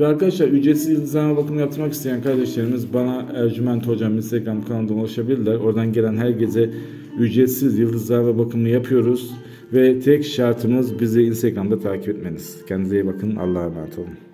Ve arkadaşlar ücretsiz yıldızlama bakımı yaptırmak isteyen kardeşlerimiz bana Ercüment Hocam Instagram kanalından ulaşabilirler. Oradan gelen herkese ücretsiz yıldızlama bakımı yapıyoruz. Ve tek şartımız bizi Instagram'da takip etmeniz. Kendinize iyi bakın. Allah'a emanet olun.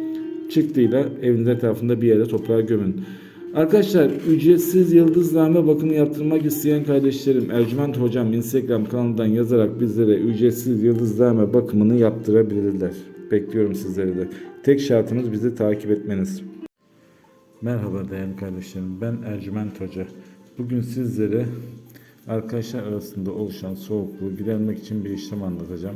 çıktıyla evin etrafında bir yere toprağa gömün. Arkadaşlar ücretsiz yıldızlame bakımı yaptırmak isteyen kardeşlerim Ercüment Hocam Instagram kanalından yazarak bizlere ücretsiz yıldızlame bakımını yaptırabilirler. Bekliyorum sizleri de. Tek şartımız bizi takip etmeniz. Merhaba değerli kardeşlerim. Ben Ercüment Hoca. Bugün sizlere arkadaşlar arasında oluşan soğukluğu gidermek için bir işlem anlatacağım.